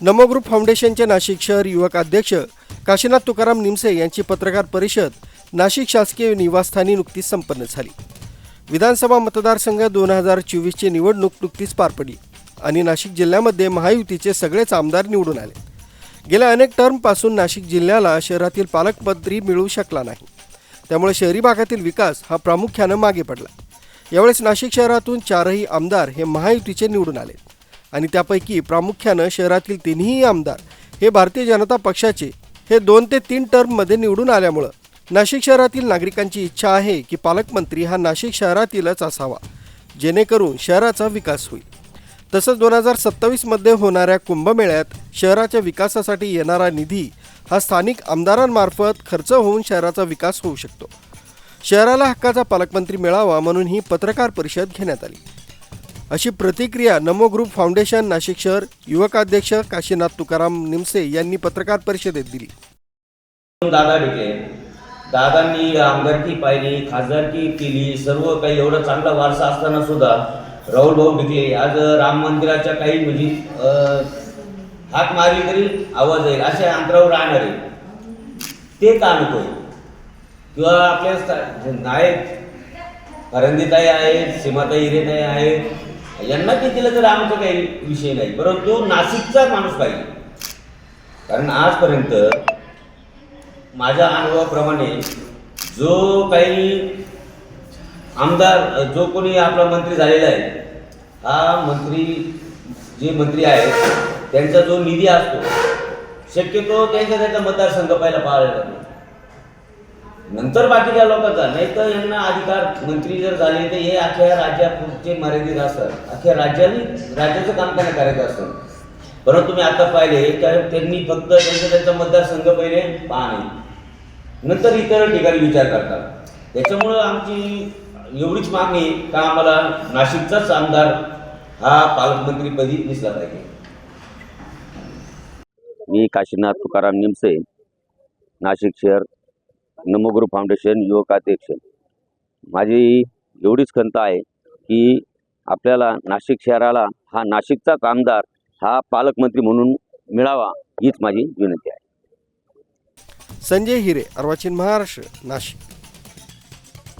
नमो group फाउंडेशनचे नाशिक शहर युवक अध्यक्ष काशीनाथ तुकाराम निमसे यांची पत्रकार परिषद नाशिक शासकीय निवासस्थानी नुकतीच संपन्न झाली. विधानसभा मतदारसंघ दोन हजार चोवीसची निवडणूक नुकतीच पार पडली आणि नाशिक जिल्ह्यामध्ये महायुतीचे सगळेच आमदार निवडून आले. गेल्या अनेक टर्मपासून नाशिक जिल्ह्याला शहरातील पालकमंत्री मिळू शकला नाही. त्यामुळे शहरी भागातील विकास हा प्रामुख्यानं मागे पडला. यावेळेस नाशिक शहरातून चारही आमदार हे महायुतीचे निवडून आले आणि त्यापैकी प्रामुख्यानं शहरातील तिन्ही आमदार हे भारतीय जनता पक्षाचे हे दोन ते तीन टर्ममध्ये निवडून आल्यामुळं नाशिक शहरातील नागरिकांची इच्छा आहे की पालकमंत्री हा नाशिक शहरातीलच असावा जेणेकरून शहराचा विकास होईल. तसंच दोन हजार सत्तावीसमध्ये होणाऱ्या कुंभमेळ्यात शहराच्या विकासासाठी येणारा निधी हा स्थानिक आमदारांमार्फत खर्च होऊन शहराचा विकास होऊ शकतो. शहराला हक्काचा पालकमंत्री मिळावा म्हणून ही पत्रकार परिषद घेण्यात आली. अशी प्रतिक्रिया नमो ग्रुप फाउंडेशन नाशिक शहर युवकाध्यक्ष काशीनाथ तुकाराम निमसे यांनी पत्रकार परिषदेत दिली. दादा भेटले दादांनी आमदारकी पाहिली खासदारकी केली सर्व काही एवढा चांगला वारसा असताना सुद्धा राहुल भाऊ भिकले आज राम मंदिराच्या काही म्हणजे हात मारली तरी आवाज येईल अशा अंतरावर राहणारे ते का नकोय किंवा आपल्या नायक आहेत आहेत सीमाताई हिरेताई आहेत यांना ते दिलं तर आमचा काही विषय नाही. परंतु नाशिकचा माणूस पाहिजे. कारण आजपर्यंत माझ्या अनुभवाप्रमाणे जो काही आमदार जो कोणी आपला मंत्री झालेला आहे हा मंत्री जे मंत्री आहेत त्यांचा जो निधी असतो शक्यतो त्यांच्या त्यांचा मतदारसंघ पाहायला पाहायला लागतो नंतर बाकीच्या लोकांचा. नाही तर यांना अधिकार मंत्री जर झाले तर हे अख्ख्या राज्यापुरते मर्यादित असतात. अख्ख्या राज्याने राज्याचं काम त्यांना करायचं असतं. परंतु तुम्ही आता पाहिले कारण त्यांनी फक्त त्यांचा त्यांचा मतदारसंघ पहिले पाहणे. नंतर इतर ठिकाणी विचार करतात. त्याच्यामुळं आमची एवढीच मागणी आहे का आम्हाला नाशिकचाच आमदार हा पालकमंत्रीपदी दिसला पाहिजे. मी काशीनाथ तुकाराम निमसे नाशिक शहर नमो फाउंडेशन युवकाध्यक्ष माझी एवढीच खंत आहे की आपल्याला नाशिक शहराला हा नाशिकचा कामदार हा पालकमंत्री म्हणून मिळावा हीच माझी विनंती आहे. संजय हिरे अर्वाचीन महाराष्ट्र नाशिक.